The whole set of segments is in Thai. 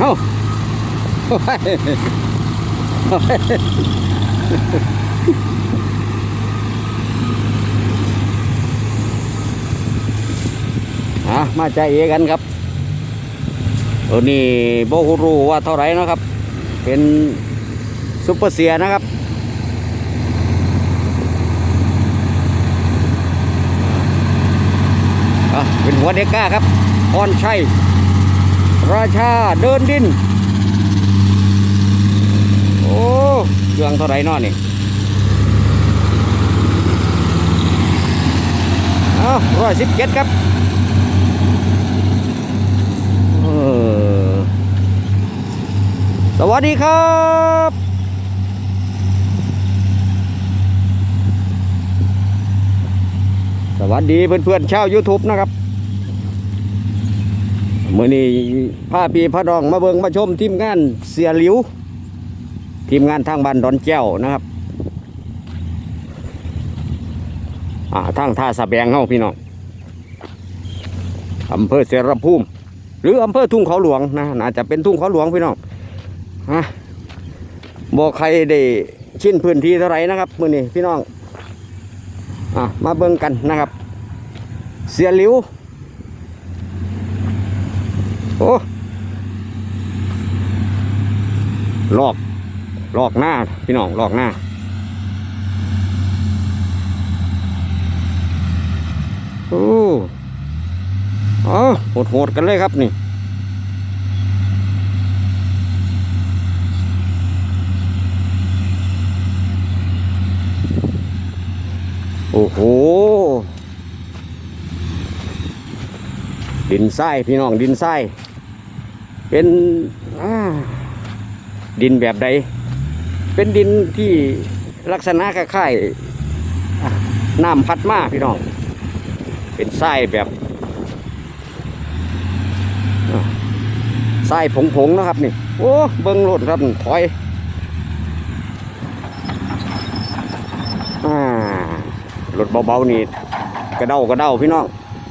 เอ้าอะมาใจเอกันครับตัวนี้โบฮูรู้ว่าเท่าไรนะครับ เป็นซุปเปอร์เซียนะครับเป็นหัวเด็กก้าครับพรชัย ราชาเดินดิน โอ้เครื่องเท่าไรนอนี่เอาร้อยสิบเจ็ดครับสวัสดีครับสวัสดีเพื่อนๆชาว YouTube นะครับ มื่อนี้พาพีพระน้องมาเบิงมาชมทีมงานเสียหลิว ทีมงานทางบ้านดอนแจ้วนะครับอ่าทางท่าสะแบงเฮาพี่น้องอำเภอเสรภูมิ หรืออำเภอทุ่งเขาหลวงนะน่าจะเป็นทุ่งเขาหลวงพี่น้องฮะบอกใครได้ชิ้นพื้นที่เท่าไหรนะครับมื่อนี้พี่น้องอะมาเบิ่งกันนะครับ เสียหลิว โอ้ลอกลอกหน้า พี่น้องลอกหน้า โอ้อ๋อโหดๆกันเลยครับนี่โอ้โห ดินทรายพี่น้องดินทราย เป็นดินแบบใด เป็นดินที่ลักษณะคล้ายๆน้ำพัดมาพี่น้อง เป็นทรายแบบทรายผงๆนะครับนี่ โอ้เบิ้งโลดครับถอยอรถเบาๆนี่กระเด้ากระเด้าพี่น้อง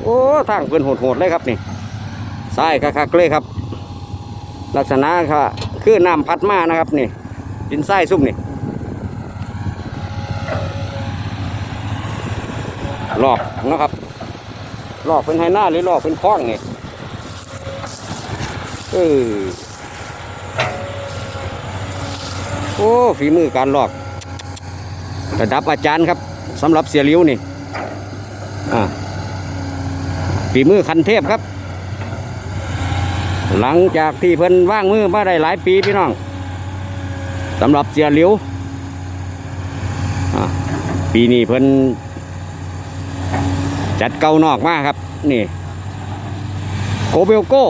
โอ้ทางเพื่อนโหดๆเลยครับนี่ทรายคักๆเลยครับ ลักษณะค่ะคือน้ำพัดมานะครับนี่ดินทรายซุ่มนี่หลอกนะครับหลอกเป็นไฮหน้าหรือหลอกเป็นคล้องนี่เออโอ้ฝีมือการหลอกระดับอาจารย์ครับสำหรับเสียหลิ้วนี่อ่าฝีมือคันเทพครับ หลังจากที่เพิ่นว่างมือมาได้หลายปีพี่น้องสำหรับเสียหลิวปีนี้เพิ่นจัดเกานอกมากครับ นี่โกเบลโก้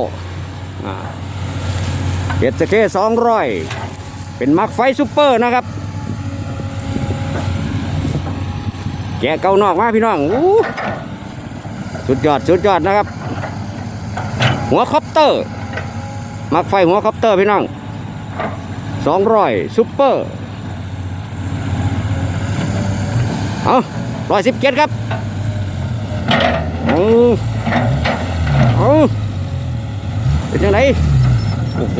เจ็ดสเคสองร้อยเป็นมักไฟซูเปอร์นะครับ แกะเกานอกมาพี่น้องสุดยอด สุดยอดนะครับ หัวคอปเตอร์ มักไฟหัวคอปเตอร์พี่น้องสองร้อยซุปเปอร์เอาร้อยสิบเจ็ดครับเอาเอาเป็นยังไงโอ้โห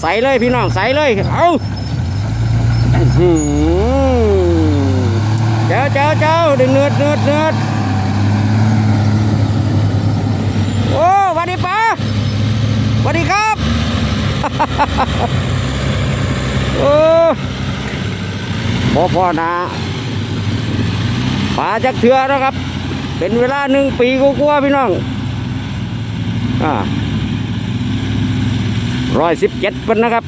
ใสเลยพี่น้อง ใสเลย เอาเจ้าเจ้าเจ้าดึงเนื้อเนื้อเนื้อโอ้วัสดีป้าวัสดีครับ โอ้พอพอนะป่าจักเถื่อนะครับ เป็นเวลาหนึ่งปีกว่าๆพี่น้องอ่าร้อยสิบเจ็ดเป็นนะครับ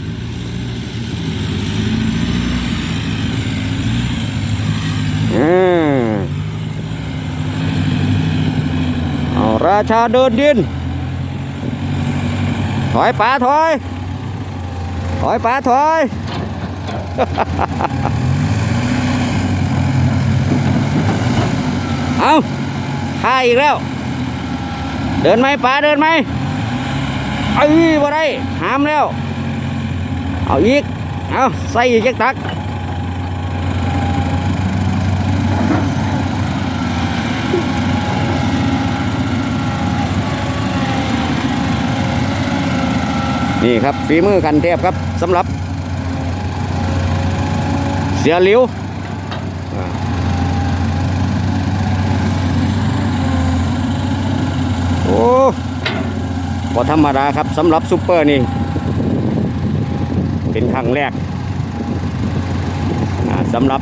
เอาราชาเดินดิน ถอยป๋าถอย อยป๋าถอย เอาข่าอีกแล้ว เดินไหมป๋าเดินไหมเอ้ยบ่ได้หามแล้ว เอาอีก เอาใส่อีกจักตัก นี่ครับฝีมือกันเทพครับสำหรับ เสียหลิวโอ้พอธรรมดาครับสำหรับซูเปอร์นี่ เป็นครั้งแรกอ่าสำหรับ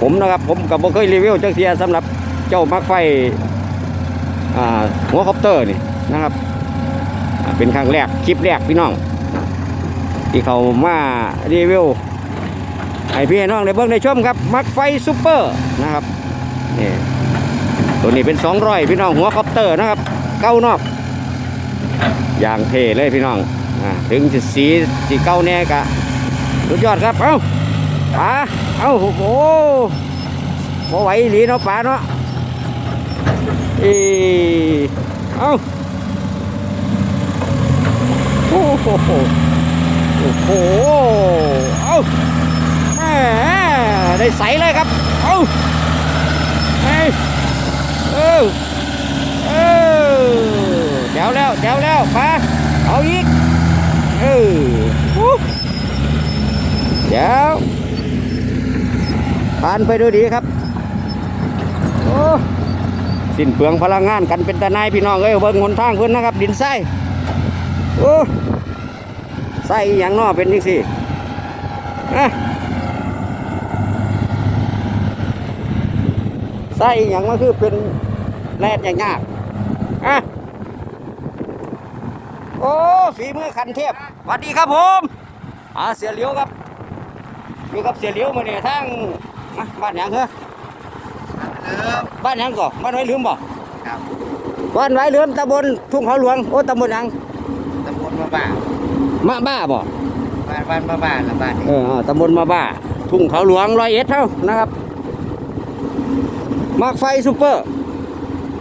ผมนะครับผมกับบ่เคยรีวิวเจักเทียสำหรับเจ้ามักไฟหัวคอปเตอร์นี่นะครับ เป็นครั้งแรกคลิปแรกพี่น้อง ที่เขามารีวิวให้พี่น้องได้เบิ่งได้ชมครับมักไฟซูเปอร์นะครับนี่ตัวนี้เป็น200พี่น้องหัวคอปเตอร์นะครับเก้านอกอย่างเท่เลยพี่น้องอถึงจะสีสีเก้าแน่กะสุดยอดครับเอ้าป๋าเอ้าโอ้โหพอไหวหลีเนาะป๋าเนาะเอเอ้า โอ้โหโอ้โหเอ้าแหมได้ใสเลยครับ เอ้าเอ้ยเออเออแจ๋วแล้วแจ๋วแล้วป๋าเอาอีกเอออู้แจ๋วผ่านไปด้วยดีครับโอ้สิ้นเปลืองพลังงานกันเป็นตาหนายพี่น้องเอ้ยเบิ่งหนทางเพิ่นนะครับ ดินทรายโอ้ ใส่อหย่างนอเป็นจังซี่อะใส่อหย่างมันคือเป็นแรดอย่างยากๆอะโอ้ฝีมือคันเทพสวัสดีครับผมอาเสียเหลียวครับอยู่กับเสียเหลียวมาเนี่ยทางอะบ้านหยังเหรอบ้านหยังก่อบ้านไว้ลืมบ่ครับบ้านไว้ลืมตำบลทุ่งเขาหลวงโอ้ตำบลหยังตำบลมาบ้า มาบ้าบ่บ้านบ้านมาบ้าละบ้านเอนี้ออ่าตำบลมาบ้า ทุ่งเขาหลวงร้อยเอ็ดเท่านะครับมากไฟซูเปอร์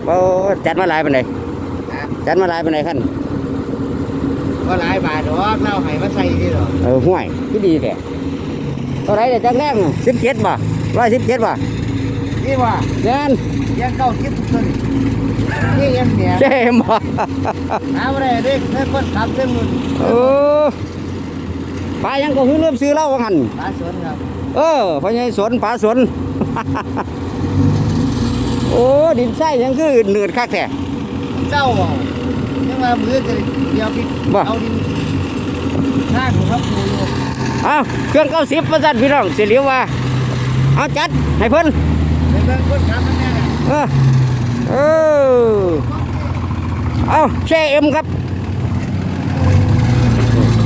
โอ้จัดมาหลายปานใดนะจัดมาหลายปานใดขั้นก็หลายบาทดอกเล่าให้มาใส่ที่หรอเออห่วยที่ดีแท้เท่าไหรเดี๋ยวจังแรกสิบเจ็ดบ่ร้อยสิบเจ็ดบ่นี่ว่าแน่นยังเก้าคิดตัวนี้นี่ยังเนี่ยเจ๊มบ่ หาอะไรเด็กเพื่อนคนขับเรื่องมันเออปลายังก็คือเริ่มซื้อเหล้าว่างั้นปลาสวนครับเออพญายสนผาสนโอ้ดินไส้ยังคือเหนืดคักแท้เจ้าเอายังมามือจะเดียวพิษบ่เอาดินข้างของครับครูอยู่เอาเครื่องเก้าสิบประสันพี่น้องเสียเหลียวว่าเอาจัดให้เพิ่นเป็นเพื่อนคนขับมันแน่น่ะเออเออ เอาแช่เอ็มครับ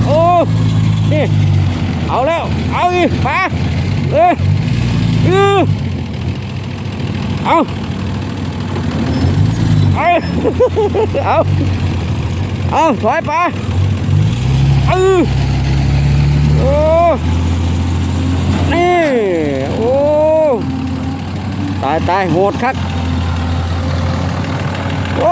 โอ้นี่เอาแล้ว เอาอีกปลาเออเออเอาเอาเอาเอาถอยไปเออโอ้นี่โอ้ตายตายโหดครื่องเท่าไหรอะป๋าดิเครื่องเท่าไหรหรอเครื่องรถเท่าไหรดิโอ้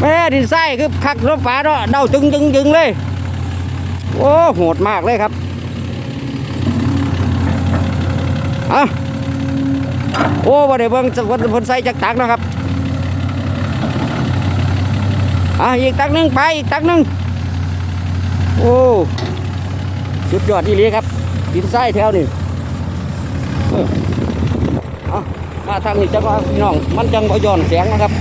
แม่ดินไส้คือคักรถฟ้าเนาะเดาจึงจึงจึงเลย โอ้โหดมากเลยครับอะโอ้บ่ได้เบิ่งจักวันเพิ่นใส่จักตักนะครับอะอีกตักหนึงไปอีกตักหนึงโอ้สุดยอดอีหลีครับดินทรายแถวนี่ออเอามาทางนี้จังว่าพี่น้อง มันจังบ่ย้อนแสงนะครับ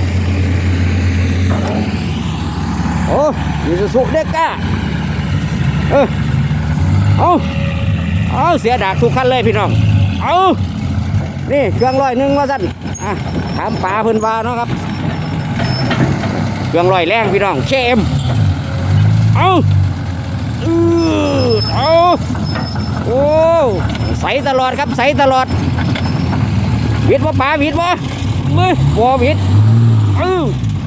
โอ้มีสุสุเด็กก้าเออเอาเอาเสียดากทุกคันเลยพี่น้อง เอานี่เครื่องร้อยหนึ่งว่าสั่นอะถามป่าเพิ่นว่าเนาะครับ เครื่องร้อยแรงพี่น้องเข้มเอาอือเอาโอ้ใสตลอดครับใสตลอดวิดว่าป่าวิดว่ามือบัววิดเออ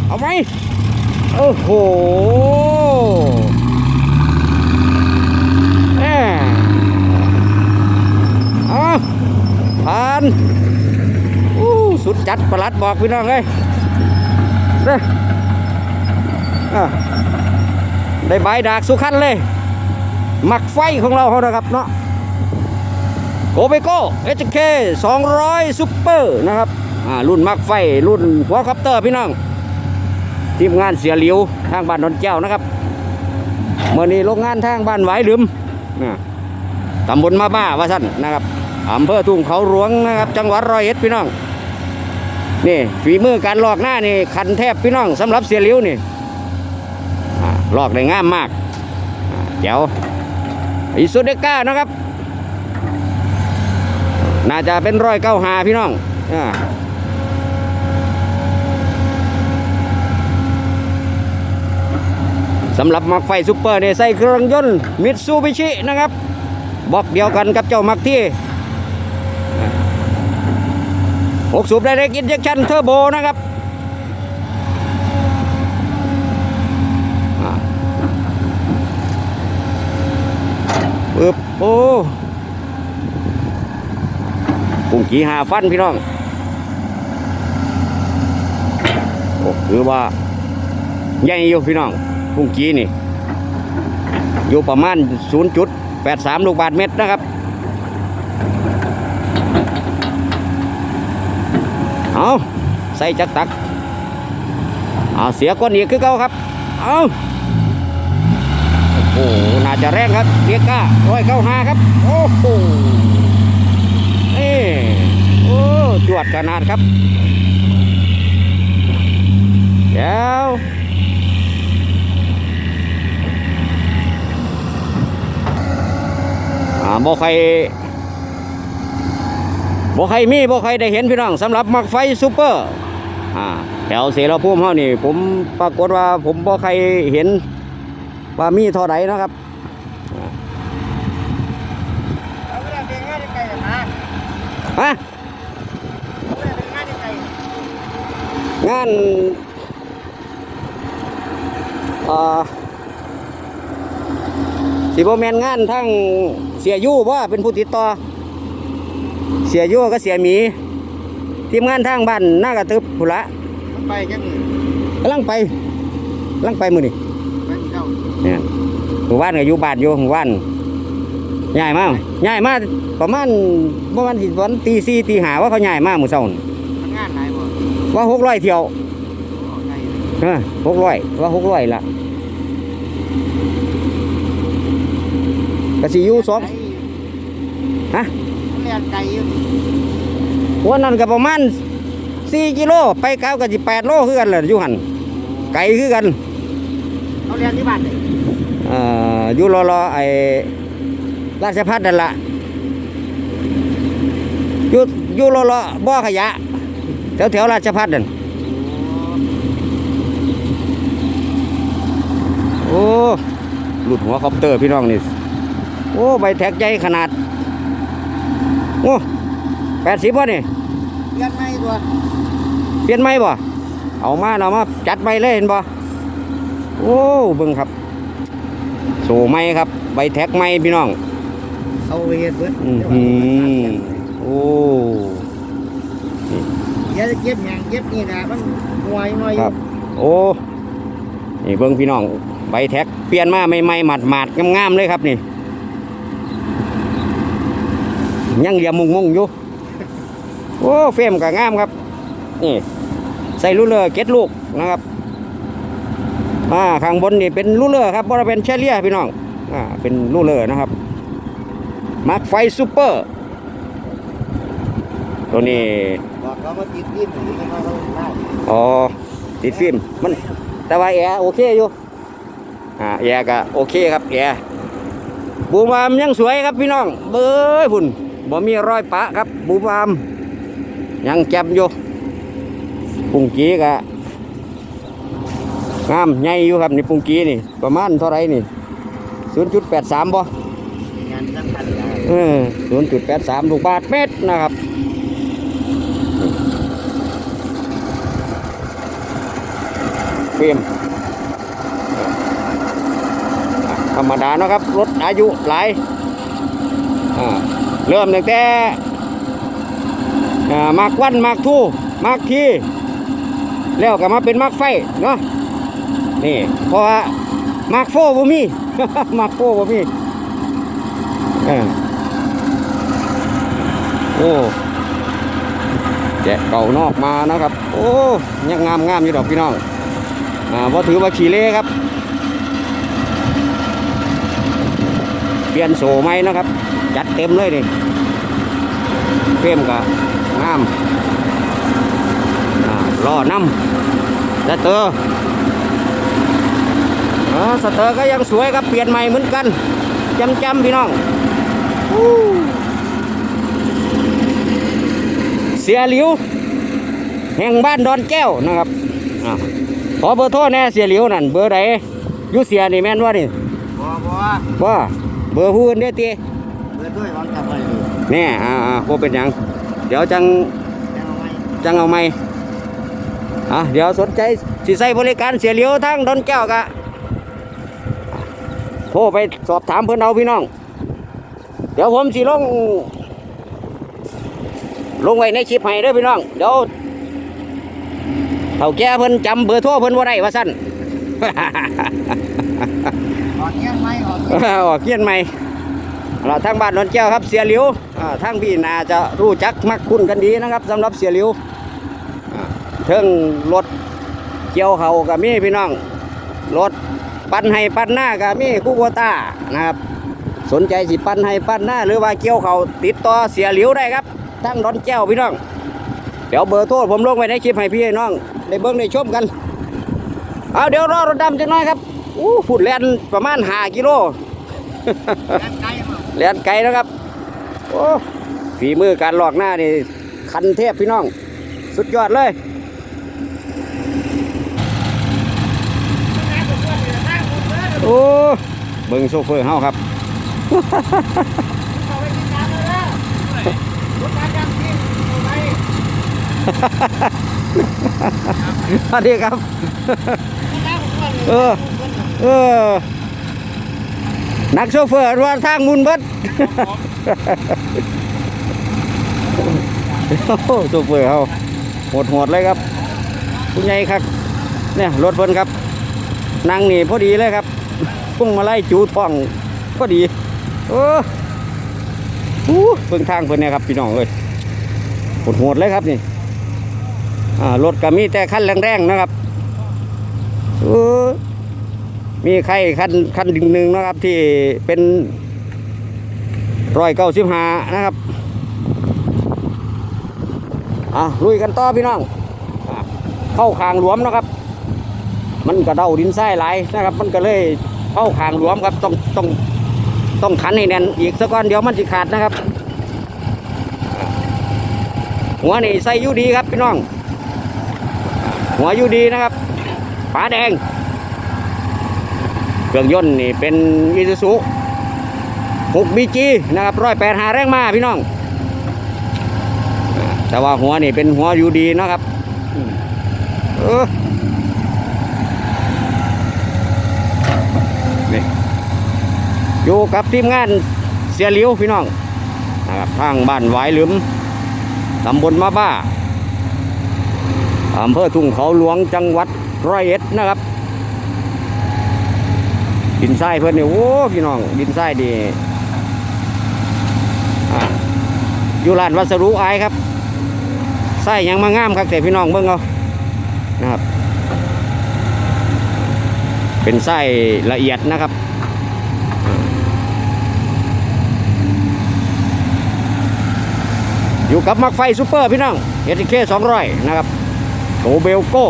เอาไหม โอ้โหแหมเอาผ่านอู้สุดจัดประหลัดบอกพี่น้องเลยเด้อได้ใบดากสุขันเลย หมักไฟของเราเขานะครับเนาะโกเบโก้เอชเคสองร้อยซูเปอร์นะครับ อ่า รุ่นมักไฟ รุ่นหัวคัปเตอร์พี่น้อง ทีมงานเสียหลิวทางบ้านนนแก้วนะครับเมื่อนี้โรงงานทางบ้านไหวหลืมนะตำบลมาบ้าว่าสั้นนะครับอำเภอทุ่งเขาหลวงนะครับ จังหวัดร้อยเอ็ดพี่น้องนี่ฝีมือการลอกหน้านี่คันแทบพี่น้องสำหรับเสียหลิวนี่ลอกได้งามมากเจ๋วอิสุเดก้านะครับ น่าจะเป็นร้อยเก้าหาพี่น้องอ่า สำหรับมักไฟซูเปอร์เนี่ยใส่เครื่องยนต์มิตซูบิชินะครับบอกเดียวกันกับเจ้ามักที่หกสูบไดเรกอินเจคชั่นเทอร์โบนะครับอ่าปึ๊บโอ้ปุ่งกี่หาฟันพี่น้องโอ้ถือว่าใหญ่อยู่พี่น้อง พุ่งกี้นี่ อยู่ประมาณ 0.83 ลูกบาทเมตรนะครับ เอาใส่จักตัก เอาเสียก้นอีกคือเก่าครับ เอาโอ้โหน่าจะแรงครับเรียกก้าร้อยเข้าห้าครับ โอ้โหนี่โอ้จวดขนาดครับ เดี๋ยวาบ่ใครบ่ใครมีบ่ใครได้เห็นพี่น้องสำหรับมักไฟซูเปอร์อ่าแถวเสรภูมิเฮานี่ ผมปรากฏว่าผมบ่ใครเห็นว่ามีเท่าใดนะครับเอาเวลาเป็นงานได้ไกลนะฮะเอาเวลาเป็นงานได้ไกลงานอ่าสิบ่แม่นงานทั้ง เสียยู่บ่เป็นผู้ติดต่อ เสียยู่ก็เสียหมี ทีมงานทางบ้านหน้ากระตึบพุนละมันไปแค่นี้กำลังไปกำลังไปมือนี่ไปที่เข้าเนี่ยหมู่บ้านก็อยู่บ้านอยู่หมู่บ้านย้ายมาย้ายมาประมาณประมาณสิวันตีสี่ตีหาว่าเขาย้ายมาหมู่เช้านี่ทำงานไหนบ่ว่าหกร้อยเที่ยวออกไกลเออหกร้อยว่าหกร้อยละ กสิอยู่สองฮะเรียนไกลอยู่วันนั้นก็ประมาณสี่กิโลไปเก้าวก็สิแปดโลคือกันแหละอยู่หันไกลคือกันเขาเรียนที่บ้านเลยเอ่ออยู่รอรอไอ้ราชพัฒนั่นละอยู่อยู่รอรอบ่อขยะแถวแถวราชพัฒนั่นโอ้หลุดหัวคอปเตอร์พี่น้องนี่ โอ้ใบแท็กใหญ่ขนาดโอ้แปดสิบวะนี่เรียนไม่ตัวเปลี่ยนไหมบ่เอามาเอามาจัดไปเลยเห็นบ่โอ้เบิ่งครับโซ่ไม้ครับ ใบแท็กไม้พี่น้องเอาไปเฮ็ดเบิดอือหือโอ้เดี๋ยวจะเก็บหยังเก็บนี่นะมันหน่วยหน่วยอครัยู่บโอ้นี่เบิ่งพี่น้องใบแท็กเปลี่ยนมาใหม่ๆหมาดๆงามๆเลยครับนี่ ยังเหลี่ยมมุงอยู่ โอ้เฟรมก็งามครับ นี่ ใส่ลูเลอร์เก็ดลูกนะครับอ่าข้างบนนี่เป็นลูเลอร์ครับบ่ได้เป็นเชเลียพี่น้องอ่าเป็นลูเลอร์นะครับมาร์คไฟซูเปอร์ ตัวนี้บอกเขามาติดที่หนูจะมาเขาได้อ๋อติดฟิล์มมัน แต่ว่าแอร์โอเคอยู่อ่าแอร์ก็โอเคครับแอร์บูมามยังสวยครับพี่น้องเบ้ยพุ่น บ่มีรอยปะครับบูมาม ยังแจมอยู่ปุงกี้ก็งามใหญ่อยู่ครับนี่ปุงกี้นี่ ประมาณเท่าไรนี่0.83บ่งานสำคัญได้เออ0.83ลูกบาทเมตรนะครับเฟิล์มธรรมดาเนาะครับ รถอายุหลายอ่า เริ่มตั้งแต่มากวันมากทู่มากทีแล้วก็มาเป็นมากไฟเนาะนี่เพราะว่ามากโฟบ่มีมากโฟบ่มีโอ้แกะเก่านอกมานะครับ โอ้ยังงามงามอยู่ดอกพี่น้องอ่าว่าถือว่าขี่เล่ครับ เปลี่ยนโซ่ไหมนะครับ จัดเต็มเลยนี่เต็มกับงามอ่าล้อน้ำสเตอร์เออสเตอร์ก็ยังสวยครับเปลี่ยนใหม่เหมือนกันจำจำๆพี่น้องอู้เสียหลิว แห่งบ้านดอนแก้วนะครับอ่าขอเบอร์โทรแน่เสียหลิวนั่นเบอร์ใดอยุเสียนี่แม่นว่านี่บ่บ่ว่าเบอร์ผู้อื่นเด้อตีเบิ ด้วยวางจับไปเลยแน่อ่าอ่าบ่เป็นหยัง เดี๋ยวจังยังเอาไว้จังเอาไหมอะเดี๋ยวสนใจสิใส่บริการเสียเหลียวทั้งดอนแก้วกะโทรไปสอบถามเพื่อนเอาพี่น้อง เดี๋ยวผมสิลง ลงไว้ในคลิปให้เด้อพี่น้อง เดี๋ยวเฒ่าแก่เพิ่นจำเบอร์โทรเพิ่นบ่ได้ว่าซั่นออกเงี้ยไหมออกออกเขียนใหม่ เราทางบ้านนนแก้วครับเสียหลิวอ่าทางพี่นาจะรู้จักมักคุ้นกันดีนะครับสำหรับเสียหลิวเทิงรถเกี่ยวเขากับมีพี่น้องรถปั้นให้ปั้นหน้ากับมีคู่โบต้านะครับ สนใจสิปั้นให้ปั้นหน้า หรือว่าเกี่ยวเขาติดต่อเสียหลิวได้ครับทั้งดอนแก้วพี่น้อง เดี๋ยวเบอร์โทรผมลงไว้ในคลิปให้พี่น้องได้เบิ้งได้ชมกันเอาเดี๋ยวรอรถดำจังน้อยครับอู้ฝุ่นแลนประมาณห้ากิโล เลียนไกลนะครับ โอ้ฝีมือการหลอกหน้านี่คันเทพพี่น้อง สุดยอดเลยโอ้เบิ่งโซเฟอร์เฮาครับเอาไว้กินน้ำเลยนะรถกาท่าไว้สวัสดีครับ เออ เออ นักโซเฟอร์ว่าทางมุนเบิดโอ้โหโซเฟอร์เฮาหดหดเลยครับคุณใหญ่ครับ เนี่ยรถเพิ่นครับนั่งนี่พอดีเลยครับพุ่งมาไล่จูท้องพอดีโอ้โหเพิ่งทางเพิ่นเนี่ยครับพี่น้องเอ้ยหดหดเลยครับนี่อ่ารถก็มีแต่คันแรงๆนะครับเออ มีใครคันคันดึงหนึ่งนะครับที่เป็นร้อยเก้าสิบห้านะครับอะลุยกันต่อพี่น้อง เข้าคางหลวมนะครับ มันกระเดาดินทรายไหลนะครับ มันก็เลยเข้าคางหลวมครับต้องต้องต้องขันให้แน่นอีกสักก้อนเดี๋ยวมันจะขาดนะครับ หัวนี่ใส่ยูดีครับพี่น้อง หัวอยูดีนะครับฝาแดง เครื่องยนต์นี่เป็นอีซูซุ6 BG นะครับร้อยแปดหาแรงมาพี่น้อง แต่ว่าหัวนี่เป็นหัวอยูดีนะครับเออนี่อยู่กับทีมงานเสียหลิวพี่น้องนะครับทางบ้านหวายหลืมตำบลมาบ้าอำเภอทุ่งเขาหลวงจังหวัดร้อยเอ็ดนะครับ ดินทรายเพื่อนนี่โอ้พี่น้องดินทรายดีอยู่ร้านวัสดุไอายครับทรายยังมางามครับแต่พี่น้องเบิ่งเอานะครับ เป็นไส้ละเอียดนะครับอยู่กับมักไฟซูเปอร์พี่น้องเอทีเคสองร้อยนะครับโตเบลโก้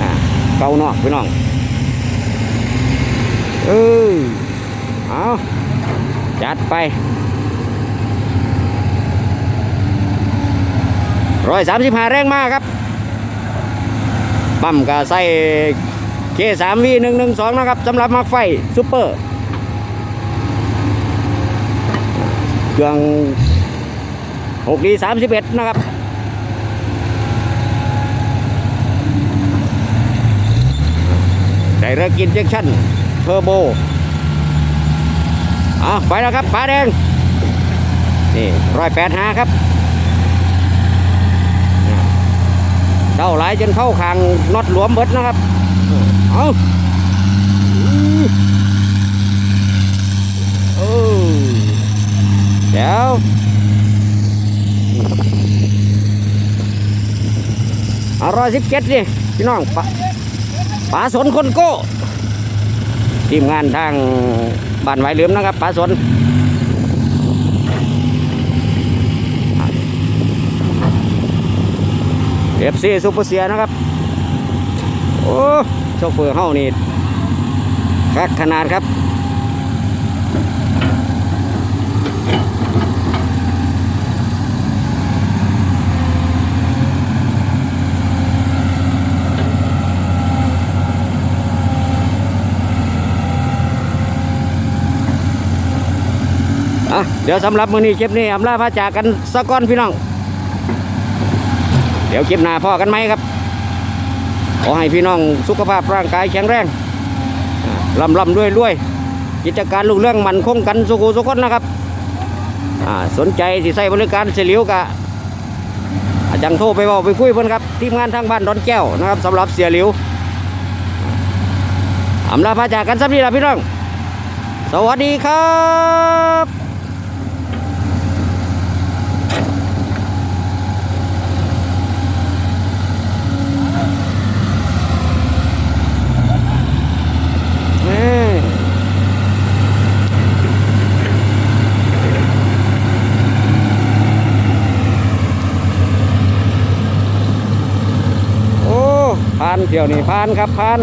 อ่าเกานอกพี่น้อง เออเอาจัดไปร้อยสามสิบห้าแรงมากครับปั๊มก็ใส่เคสามวีหนึ่งหนึ่งสองนะครับสำหรับมักไฟซูเปอร์เครื่องหกดีสามสิบเอ็ดนะครับไดเรกอินเจคชั่น อร์โบเอาไปแล้วครับฟ้าแดง นี่ร้อยแปดห้าครับเจ้าหลจนเข้าคางน็อตหลวมเบิดนะครับ เอาโอ้เดี๋ยวอร่อยสิบเจ็ดนี่พี่น้องปะป๋าสนคนโก้ ทีมงานทางบ้านไหวเหลือมนะครับป๋าสนเอฟซีซูเปอร์เซียนะครับ โอ้โชเฟอร์เฮานี่คักขนาดครับ อะเดี๋ยวสำหรับมื้อนี้คลิปนี้อำลาพระจากกันสักก้อนพี่น้อง เดี๋ยวคลิปหน้าพ่อกันไหมครับ ขอให้พี่น้องสุขภาพร่างกายแข็งแรงลำลำด้วยด้วยกิจการลูกเรื่องมันคงกันสุขุสุขนนะครับอ่าสนใจสิใส่บริการเสียวกะจังโทรไปบอกไปคุยเพิ่อนครับทีมงานทางบ้านดอนแก้วนะครับสำหรับเสียหลิวอำลาพาจากกันสักทีละพี่น้อง สวัสดีครับ แม่โอ้ผ่านเที่ยวนี่ผ่านครับผ่าน